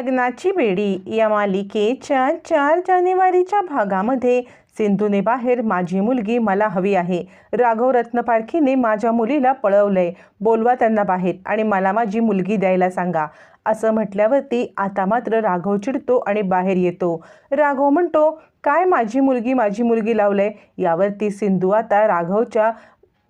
लग्नाची बेडी या मालिकेच्या चार जानेवारीच्या भागामध्ये सिंधूने बाहेर माझी मुलगी मला हवी आहे. राघव रत्नपारखीने माझ्या मुलीला पळवलंय. बोलवा त्यांना बाहेर आणि मला माझी मुलगी द्यायला सांगा. असं म्हटल्यावरती आता मात्र राघव चिडतो आणि बाहेर येतो. राघव म्हणतो काय माझी मुलगी माझी मुलगी लावलंय? यावरती सिंधू आता राघवच्या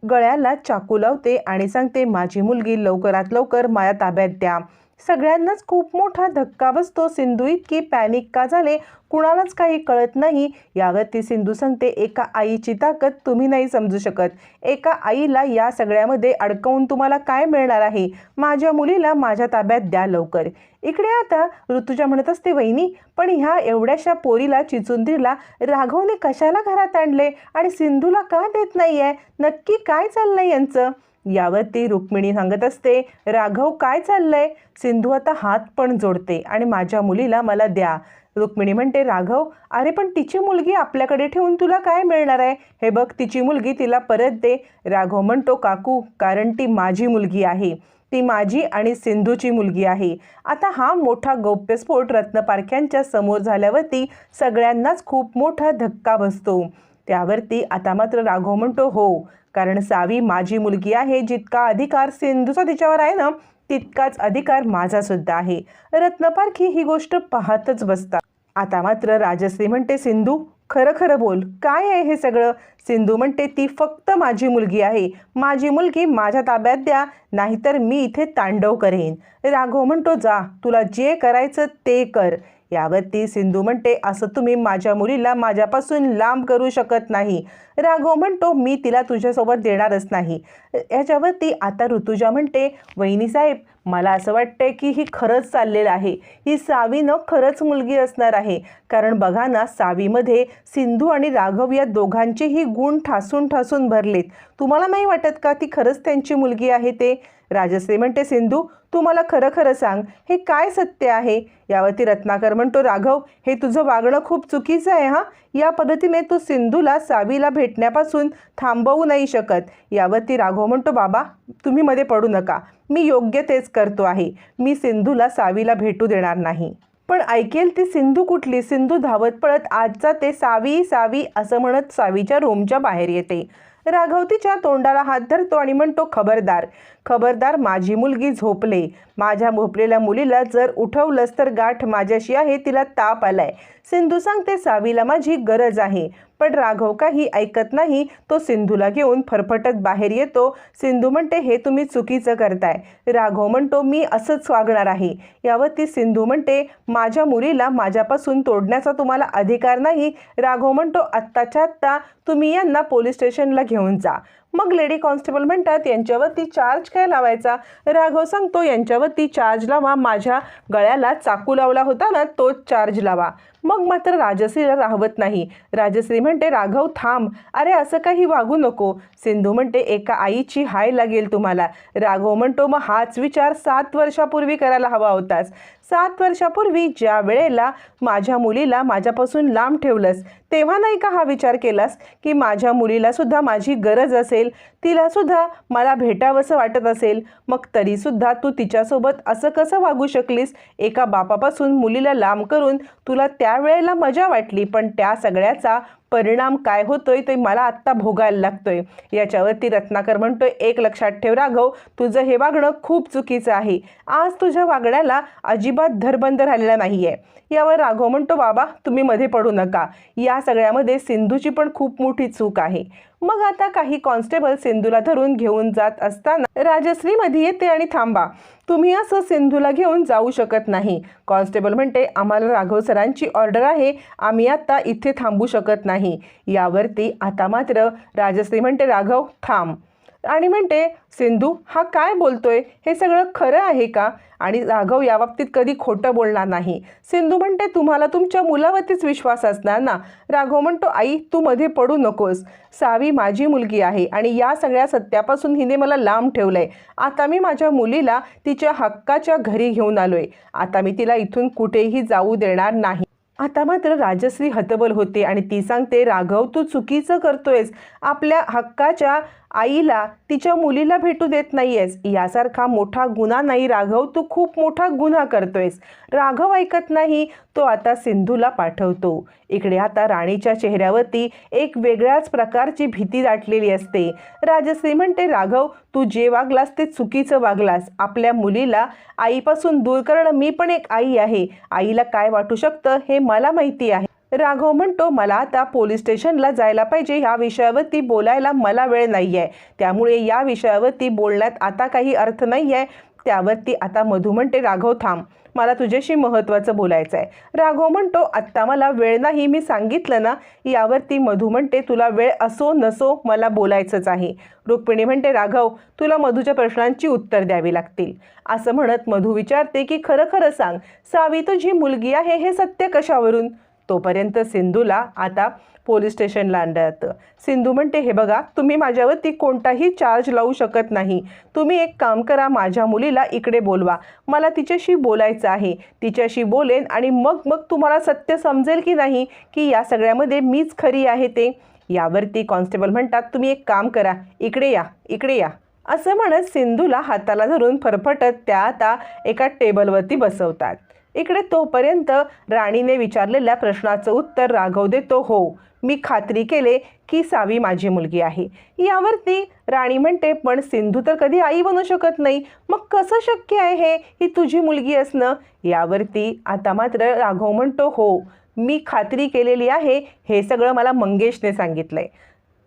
गळ्याला चाकू लावते आणि सांगते माझी मुलगी लवकरात लवकर माझ्या ताब्यात द्या. सगळ्यांनाच खूप मोठा धक्का बसतो. सिंधू इतकी पॅनिक का झाले? कुणालाच काही कळत नाही. यावरती सिंधू सांगते एका आईची ताकद तुम्ही नाही समजू शकत. एका आईला या सगळ्यामध्ये अडकवून तुम्हाला काय मिळणार आहे? माझ्या मुलीला माझ्या ताब्यात द्या लवकर. इकडे आता ऋतुजा म्हणत असते वहिनी पण ह्या एवढ्याशा पोरीला चिचुंदरीला राघवने कशाला घरात आणले? आणि सिंधूला का देत नाही आहे नक्की काय चाललंय यांचं? यावर ती रुक्मिणी सांगत असते राघव काय चाललंय? सिंधू आता हात पण जोडते आणि माझ्या मुलीला मला द्या. रुक्मिणी म्हणते राघव अरे पण तिची मुलगी आपल्याकडे ठेवून तुला काय मिळणार आहे? हे बघ तिची मुलगी तिला परत दे. राघव म्हणतो काकू कारण ती माझी मुलगी आहे. ती माझी आणि सिंधूची मुलगी आहे. आता हा मोठा गौप्यस्फोट रत्नपारख्यांच्या समोर झाल्यावरती सगळ्यांनाच खूप मोठा धक्का बसतो. त्यावरती आता मात्र राघव म्हणतो हो कारण सावी माझी मुलगी आहे जितका अधिकार सिंधूचा तिच्यावर आहे ना तितकाच अधिकार माझा सुद्धा आहे. रत्नपारखी ही गोष्ट पाहतच बसतात. आता मात्र राजश्री म्हणते सिंधू खरं खरं बोल काय आहे हे सगळं? सिंधू म्हणते ती फक्त माझी मुलगी आहे. माझी मुलगी माझ्या ताब्यात द्या नाहीतर मी इथे तांडव करेन. राघव म्हणतो जा तुला जे करायचं ते कर. यावरती सिंधू म्हणते असं तुम्ही माझ्या मुलीला माझ्यापासून लांब करू शकत नाही. राघव म्हणतो मी तिला तुझ्यासोबत देणारच नाही. याच्यावरती आता ऋतुजा म्हणते वहिनीसाहेब मला असं वाटतंय की ही खरंच चाललेलं आहे. ही सावीनं खरंच मुलगी असणार आहे. कारण बघा ना सावीमध्ये सिंधू आणि राघव या दोघांचेही गुण ठासून ठासून भरलेत. तुम्हाला नाही वाटत का ती खरंच त्यांची मुलगी आहे ते? राजश्री म्हणते सिंधू तू मला खरं खरं सांग हे काय सत्य आहे? यावरती रत्नाकर म्हणतो राघव हे तुझं वागणं खूप चुकीचं आहे हां? या पद्धतीने तू सिंधूला सावीला भेटण्यापासून थांबवू नाही शकत. यावरती राघव म्हणतो बाबा तुम्ही मध्ये पडू नका. मी योग्य तेच करतो आहे. मी सिंधूला सावीला भेटू देणार नाही. पण ऐकेल ती सिंधू कुठली? सिंधू धावत पळत आजचा ते सावी सावी असं म्हणत सावीच्या रूमच्या बाहेर येते. राघव तिच्या तोंडाला हात धरतो आणि म्हणतो खबरदार खबरदार माझी मुलगी झोपले. माझ्या झोपलेल्या मुलीला जर उठवलंस तर गाठ माझ्याशी आहे तिला ताप आलाय. सिंधू सांगते सावीला माझी गरज आहे. पण राघव काही ऐकत नाही. तो सिंधूला घेऊन फरफटत बाहेर येतो. सिंधू म्हणते हे तुम्ही चुकीचं करताय. राघव म्हणतो मी असंच वागणार आहे. यावर ती सिंधू म्हणते माझ्या मुलीला माझ्यापासून तोडण्याचा तुम्हाला अधिकार नाही. राघव म्हणतो आत्ताच्या आत्ता तुम्ही यांना पोलीस स्टेशनला घेऊन जा. मग लेडी कॉन्स्टेबल म्हणतात यांच्यावरती चार्ज काय लावायचा? राघव सांगतो यांच्यावरती चार्ज लावा. माझ्या गळ्याला चाकू लावला होता ना तोच चार्ज लावा. मग मात्र राजश्रीला राहवत नाही. राजश्री म्हणते राघव थांब. अरे असं काही वागू नको. सिंधू म्हणते एका आईची हाय लागेल तुम्हाला. राघव म्हणतो मग हाच विचार सात वर्षापूर्वी करायला हवा होतास. सात वर्षापूर्वी ज्या वेळेला माझ्या मुलीला माझ्यापासून लांब ठेवलंस तेव्हा नाही का हा विचार केलास? की माझ्या मुलीलासुद्धा माझी गरज असेल. तिलासुद्धा मला भेटावंसं वाटत असेल. मग तरीसुद्धा तू तिच्यासोबत असं कसं वागू शकलीस? एका बापापासून मुलीला लांब करून तुला त्या त्यावेळेला मजा वाटली पण त्या सगळ्याचा परिणाम काय होतोय ते मला आत्ता भोगायला लागतोय. याच्यावरती रत्नाकर म्हणतोय एक लक्षात ठेव राघव तुझं हे वागणं खूप चुकीचं आहे. आज तुझ्या वागण्याला अजिबात धरबंद राहिलेला नाही आहे यावर राघव म्हणतो बाबा तुम्ही मध्ये पडू नका. या सगळ्यामध्ये सिंधूची पण खूप मोठी चूक आहे. मग आता काही कॉन्स्टेबल सिंधूला धरून घेऊन जात असताना राजश्री मध्ये येते आणि थांबा. तुम्ही असं सिंधूला घेऊन जाऊ शकत नाही. कॉन्स्टेबल म्हणते आम्हाला राघव सरांची ऑर्डर आहे. आम्ही आता इथे थांबू शकत नाही. यावरती आता मात्र राजश्री म्हणते राघव थांब. आणि म्हणते सिंधू हा काय बोलतोय? हे सगळं खरं आहे का? आणि राघव या बाबतीत कधी खोटं बोलणार नाही. सिंधू म्हणते तुम्हाला तुमच्या मुलावरतीच विश्वास असणार ना? राघव म्हणतो आई तू मध्ये पडू नकोस. सावी माझी मुलगी आहे आणि या सगळ्या सत्यापासून हिने मला लांब ठेवलंय. आता मी माझ्या मुलीला तिच्या हक्काच्या घरी घेऊन आलोय. आता मी तिला इथून कुठेही जाऊ देणार नाही. आता मात्र राजश्री हतबल होते आणि ती सांगते राघव तू चुकीचं करतोयस. आपल्या हक्काच्या आईला तिच्या मुलीला भेटू देत नाहीयेस. यासारखा मोठा गुन्हा नाही राघव. तू खूप मोठा गुन्हा करतोयस. राघव ऐकत नाही तो आता सिंधूला पाठवतो. इकडे आता राणीच्या चेहऱ्यावरती एक वेगळ्याच प्रकारची भीती दाटलेली असते. राजश्री म्हणते राघव तू जे वागलास ते चुकीचं वागलास. आपल्या मुलीला आईपासून दूर करणं मी पण एक आई आहे. आईला काय वाटू शकतं हे मला माहिती आहे. राघव म्हणतो मला आता पोलीस स्टेशनला जायला पाहिजे. ह्या विषयावरती बोलायला मला वेळ नाही आहे त्यामुळे या विषयावरती बोलण्यात आता काही अर्थ नाही आहे त्यावरती आता मधू म्हणते राघव थांब. मला तुझ्याशी महत्त्वाचं बोलायचं आहे राघव म्हणतो आत्ता मला वेळ नाही. मी सांगितलं ना यावरती मधू म्हणते तुला वेळ असो नसो मला बोलायचंच आहे. रुक्मिणी म्हणते राघव तुला मधूच्या प्रश्नांची उत्तर द्यावी लागतील. असं म्हणत मधू विचारते की खरं खरं सांग. सावी तुझी मुलगी आहे. हे सत्य कशावरून? तोपर्यंत सिंधूला आता पोलीस स्टेशनला आणलं सिंधू म्हणते हे बघा तुम्ही माझ्यावरती कोणताही चार्ज लावू शकत नाही. तुम्ही एक काम करा माझ्या मुलीला इकडे बोलवा. मला तिच्याशी बोलायचं आहे. तिच्याशी बोलेन आणि मग मग तुम्हाला सत्य समजेल की नाही की या सगळ्यामध्ये मीच खरी आहे ते? यावरती कॉन्स्टेबल म्हणतात तुम्ही एक काम करा इकडे या इकडे या. असं म्हणत सिंधूला हाताला धरून फरफटत त्या आता एका टेबलवरती बसवतात. इकडे तोपर्यंत राणीने विचारलेल्या प्रश्नाचं उत्तर राघव देतो हो मी खात्री केले की सावी माझी मुलगी आहे. यावरती राणी म्हणते पण सिंधू तर कधी आई बनू शकत नाही. मग कसं शक्य आहे हे? ही तुझी मुलगी असणं? यावरती आता मात्र राघव म्हणतो हो मी खात्री केलेली आहे. हे सगळं मला मंगेशने सांगितलंय.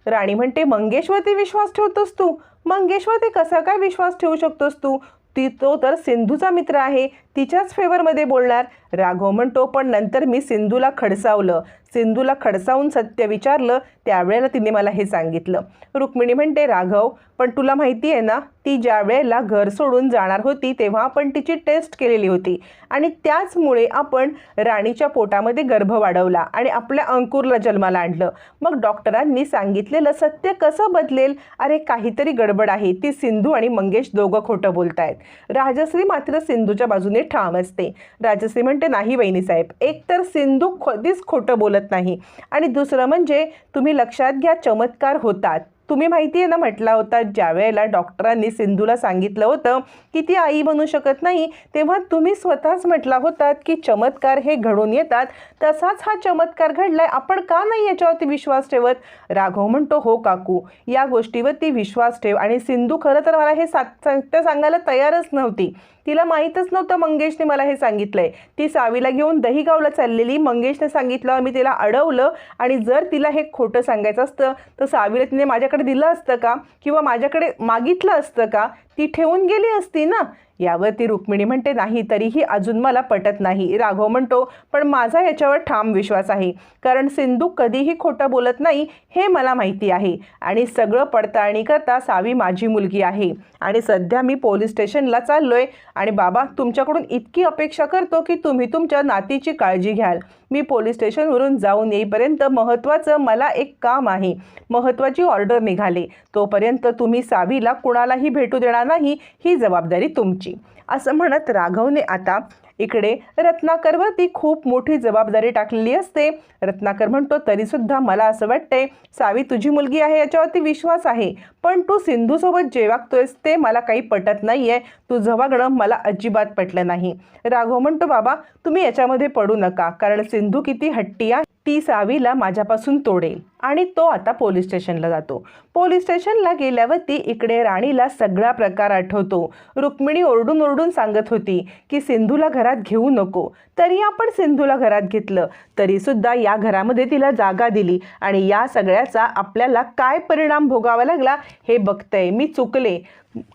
राणी म्हणते मंगेशवरती विश्वास ठेवतोस तू? मंगेशवरती कसा काय विश्वास ठेवू शकतोस तू? ती तो तर सिंधूचा मित्र आहे. तिच्याच फेवरमध्ये बोलणार राघव म्हणतो पण नंतर मी सिंधूला खडसावलं. सिंधूला खडसावून सत्य विचारलं त्यावेळेला तिने मला हे सांगितलं. रुक्मिणी म्हणते राघव पण तुला माहिती आहे ना ती ज्या वेळेला घर सोडून जाणार होती तेव्हा आपण तिची टेस्ट केलेली होती. आणि त्याचमुळे आपण राणीच्या पोटामध्ये गर्भ वाढवला आणि आपल्या अंकुरला जन्माला आणलं. मग डॉक्टरांनी सांगितलेलं सत्य कसं बदलेल? अरे काहीतरी गडबड आहे. ती सिंधू आणि मंगेश दोघं खोटं बोलतायत. राजश्री मात्र सिंधूच्या बाजूने ठाम असते. राजश्री म्हणते नाही वहिनीसाहेब साहेब. सिंधू कधीच खोटं बोलत नाही. आणि दुसरं म्हणजे तुम्ही लक्षात घ्या चमत्कार होतात. तुम्ही माहिती आहे ना म्हटला होता ज्या वेळेला डॉक्टरांनी सिंधूला सांगितलं होतं की ती आई बनू शकत नाही तेव्हा तुम्ही स्वतःच म्हटला होतात की चमत्कार हे घडून येतात. तसाच हा चमत्कार घडलाय. आपण का नाही याच्यावरती विश्वास ठेवत? राघव म्हणतो हो काकू या गोष्टीवरती विश्वास ठेव. आणि सिंधू खरं तर मला हे सत्य सांगायला तयारच नव्हती. तिला माहीतच नव्हतं मंगेशने मला हे सांगितलंय. ती सावीला घेऊन दहीगावला चाललेली. मंगेशने सांगितलं मी तिला अडवलं आणि जर तिला हे खोटं सांगायचं असतं तर सावीला तिने माझ्याकडे दिलं असतं का? किंवा माझ्याकडे मागितलं असतं का? ती ठेवून गेली असती ना? यावर ती रुक्मिणी म्हणते नाही तरीही अजून मला पटत नाही. राघव म्हणतो पण माझा याच्यावर ठाम विश्वास आहे. कारण सिंधू कधीही खोटं बोलत नाही हे मला माहिती आहे. आणि सगळं पडताळणी करता सावी माझी मुलगी आहे. आणि सध्या मी पोलीस स्टेशनला चाललोय. आणि बाबा तुमच्याकडून इतकी अपेक्षा करतो की तुम्ही तुमच्या नातीची काळजी घ्याल. मी पोलीस स्टेशनवरून जाऊन येईपर्यंत महत्त्वाचं मला एक काम आहे. महत्त्वाची ऑर्डर निघाली. तोपर्यंत तुम्ही सावीला कुणालाही भेटू देणार नाही. ही जबाबदारी तुमची असं म्हणत राघवने आता इकडे रत्नाकरवरती खूप मोठी जबाबदारी टाकलेली असते. रत्नाकर म्हणतो तरीसुद्धा मला असं वाटतंय सावी तुझी मुलगी आहे याच्यावरती विश्वास आहे. पण तू सिंधूसोबत जे वागतोयस ते मला काही पटत नाही आहे तुझं वागणं मला अजिबात पटलं नाही. राघव म्हणतो बाबा तुम्ही याच्यामध्ये पडू नका. कारण सिंधू किती हट्टी आहे. ती सावीला माझ्यापासून तोडेल. आणि तो आता पोलीस स्टेशनला जातो. पोलीस स्टेशनला गेल्यावरती इकडे राणीला सगळा प्रकार आठवतो. रुक्मिणी ओरडून ओरडून सांगत होती की सिंधूला घरात घेऊ नको. तरी आपण सिंधूला घरात घेतलं. तरीसुद्धा या घरामध्ये तिला जागा दिली. आणि या सगळ्याचा आपल्याला काय परिणाम भोगावा लागला हे बघतंय. मी चुकले.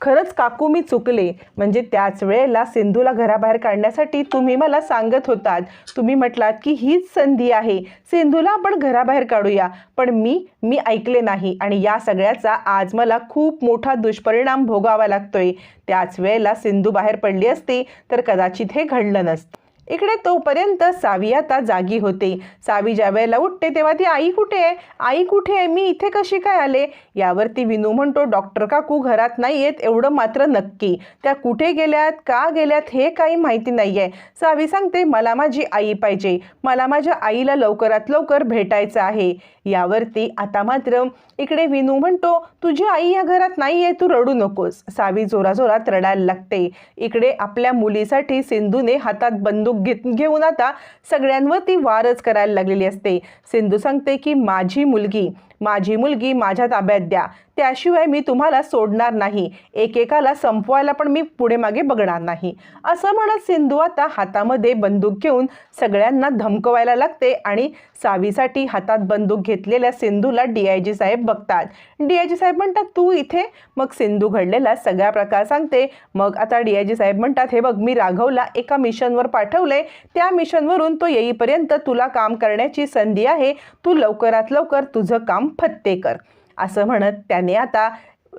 खरंच काकू मी चुकले. म्हणजे त्याच वेळेला सिंधूला घराबाहेर काढण्यासाठी तुम्ही मला सांगत होतात. तुम्ही म्हटलात की हीच संधी आहे. सिंधूला आपण घराबाहेर काढूया. पण मी मी ऐकले नाही. आणि या सगळ्याचा आज मला खूप मोठा दुष्परिणाम भोगावा लागतोय. त्याच वेळेला सिंधू बाहेर पडली असती तर कदाचित हे घडलं नसतं. इकडे तोपर्यंत सावी आता जागी होते. सावी ज्या वेळेला उठते तेव्हा ती आई कुठे आहे? आई कुठे आहे? मी इथे कशी काय आले? यावरती विनू म्हणतो डॉक्टर काकू घरात नाही आहेत एवढं मात्र नक्की. त्या कुठे गेल्यात? का गेल्यात? हे काही माहिती नाही आहे सावी सांगते मला माझी आई पाहिजे. मला माझ्या आईला लवकरात लवकर भेटायचं आहे. यावरती आता मात्र इकडे विनू म्हणतो तुझी आई या घरात नाही आहे तू रडू नकोस. सावी जोराजोरात रडायला लागते. इकडे आपल्या मुलीसाठी सिंधूने हातात बंदूक घेत घेऊन आता सगळ्यांवर ती वारच करायला लागलेली असते. सिंधू सांगते की माझी मुलगी माझी मुलगी माझ्या ताब्यात द्या. त्याशिवाय मी तुम्हाला सोडणार नाही. एकेकाला संपवायला पण मी पुढे मागे बघणार नाही. असं म्हणत सिंधू आता हातामध्ये बंदूक घेऊन सगळ्यांना धमकवायला लागते आणि सावीसाठी हातात बंदूक घेतलेल्या सिंधूला डी आय जी साहेब बघतात. डी आय जी साहेब म्हणतात तू इथे? मग सिंधू घडलेला सगळा प्रकार सांगते. मग आता डी आय जी साहेब म्हणतात हे बघ मी राघवला एका मिशनवर पाठवले त्या मिशनवरून तो येईपर्यंत तुला काम करण्याची संधी आहे. तू लवकरात लवकर तुझं काम फत्तेकर. असं म्हणत त्याने आता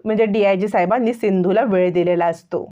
म्हणजे डी आय जी साहेबांनी सिंधूला वेळ दिलेला असतो.